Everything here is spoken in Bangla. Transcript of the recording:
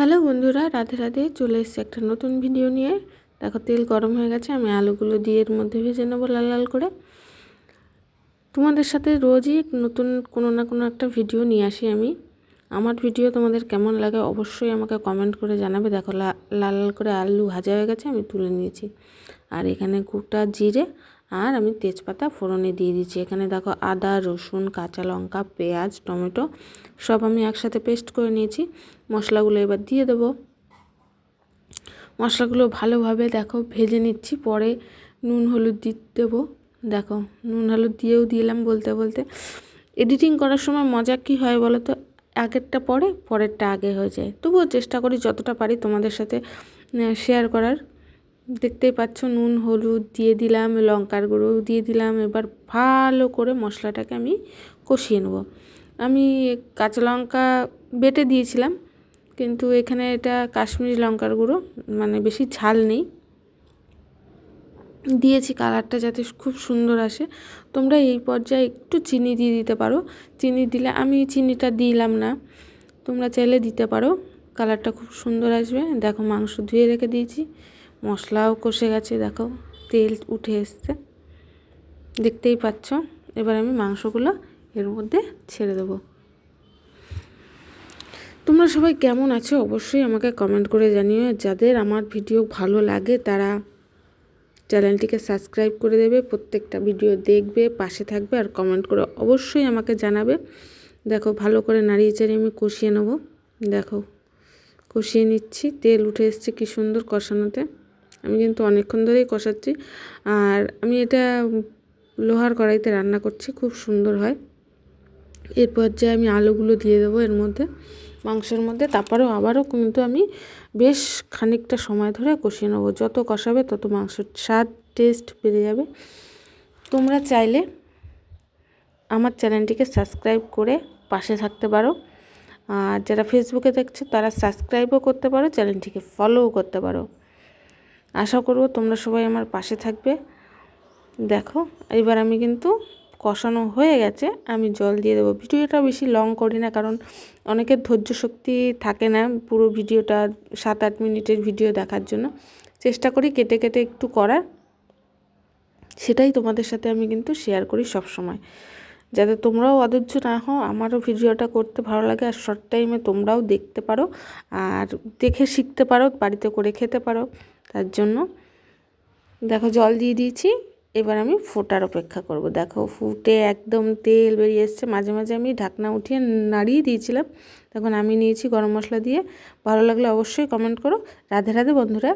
হ্যালো বন্ধুরা, রাধে রাধে চলে এসেছি একটা নতুন ভিডিও নিয়ে। দেখো তেল গরম হয়ে গেছে, আমি আলুগুলো দিয়ে এর মধ্যে ভেজে নেব লাল লাল করে। তোমাদের সাথে রোজই নতুন কোনো না কোনো একটা ভিডিও নিয়ে আসি আমি। আমার ভিডিও তোমাদের কেমন লাগে অবশ্যই আমাকে কমেন্ট করে জানাবে। দেখো লাল লাল করে আলু ভাজা হয়ে গেছে, আমি তুলে নিয়েছি। আর এখানে গোটা জিরে আর আমি তেজপাতা ফোড়নে দিয়ে দিচ্ছি। এখানে দেখো আদা, রসুন, কাঁচা লঙ্কা, পেঁয়াজ, টমেটো সব আমি একসাথে পেস্ট করে নিয়েছি। মশলাগুলো এবার দিয়ে দেবো। মশলাগুলো ভালোভাবে দেখো ভেজে নিচ্ছি। পরে নুন, হলুদ দিয়ে দেবো। দেখো নুন, হলুদ দিয়েও দিলাম বলতে বলতে। এডিটিং করার সময় মজা কী হয় বলো তো? আগেরটা পরে, পরেরটা আগে হয়ে যায়। তবুও চেষ্টা করি যতটা পারি তোমাদের সাথে শেয়ার করার। দেখতেই পাচ্ছ, নুন, হলুদ দিয়ে দিলাম, লঙ্কার গুঁড়ো দিয়ে দিলাম। এবার ভালো করে মশলাটাকে আমি কষিয়ে নেব। আমি কাঁচা লঙ্কা বেটে দিয়েছিলাম, কিন্তু এখানে এটা কাশ্মীরি লঙ্কার গুঁড়ো মানে বেশি ঝাল নেই। দিয়েছি কালারটা যাতে খুব সুন্দর আসে। তোমরা এই পর্যায়ে একটু চিনি দিয়ে দিতে পারো। চিনি দিলে, আমি চিনিটা দিলাম না, তোমরা চাইলে দিতে পারো। কালারটা খুব সুন্দর আসবে। দেখো, মাংস ধুয়ে রেখে দিয়েছি। মশলাও কষে গেছে, দেখো, তেল উঠে এসছে। দেখতেই পাচ্ছ, এবার আমি মাংসগুলো এর মধ্যে ছেড়ে দেবো। তোমরা সবাই কেমন আছো? অবশ্যই আমাকে কমেন্ট করে জানিও। যাদের আমার ভিডিও ভালো লাগে, তারা চ্যানেলটিকে সাবস্ক্রাইব করে দেবে, প্রত্যেকটা ভিডিও দেখবে, পাশে থাকবে আর কমেন্ট করে অবশ্যই আমাকে জানাবে। দেখো, ভালো করে নাড়িয়ে চাড়িয়ে আমি কষিয়ে নেব। দেখো, কষিয়ে নিচ্ছি, তেল উঠে এসছে কী সুন্দর কষানোতে। আমি কিন্তু অনেকক্ষণ ধরেই কষাচ্ছি। আর আমি এটা লোহার কড়াইতে রান্না করছি, খুব সুন্দর হয়। এরপর যে আমি আলুগুলো দিয়ে দেবো এর মধ্যে, মাংসের মধ্যে, তারপরেও আবারও কিন্তু আমি বেশ খানিকটা সময় ধরে কষিয়ে নেব। যত কষাবে তত মাংসের স্বাদ, টেস্ট বেড়ে যাবে। তোমরা চাইলে আমার চ্যানেলটিকে সাবস্ক্রাইব করে পাশে থাকতে পারো। আর যারা ফেসবুকে দেখছ তারা সাবস্ক্রাইবও করতে পারো, চ্যানেলটিকে ফলোও করতে পারো। আশা করব তোমরা সবাই আমার পাশে থাকবে। দেখো, এবার আমি কিন্তু কষানো হয়ে গেছে। আমি জল দিয়ে দেবো। ভিডিওটা বেশি লং করি না, কারণ অনেকের ধৈর্য শক্তি থাকে না পুরো ভিডিওটা সাত আট মিনিটের ভিডিও দেখার জন্য। চেষ্টা করি কেটে কেটে একটু করার। সেটাই তোমাদের সাথে আমি কিন্তু শেয়ার করি সব সময় যাতে তোমরাও অধৈর্য না হও, আমারও ভিডিওটা করতে ভালো লাগে, আর শর্ট টাইমে তোমরাও দেখতে পারো, আর দেখে শিখতে পারো, বাড়িতে করে খেতে পারো। তার জন্য দেখো জল দিয়ে দিয়েছি, এবার আমি ফোটার অপেক্ষা করব। দেখো ফুটে একদম তেল বেরিয়ে এসছে, মাঝে মাঝে আমি ঢাকনা উঠিয়ে নাড়িয়ে দিয়েছিলাম। তখন আমি নিয়েছি গরম মশলা দিয়ে, ভালো লাগলে অবশ্যই কমেন্ট করো। রাধে রাধে বন্ধুরা।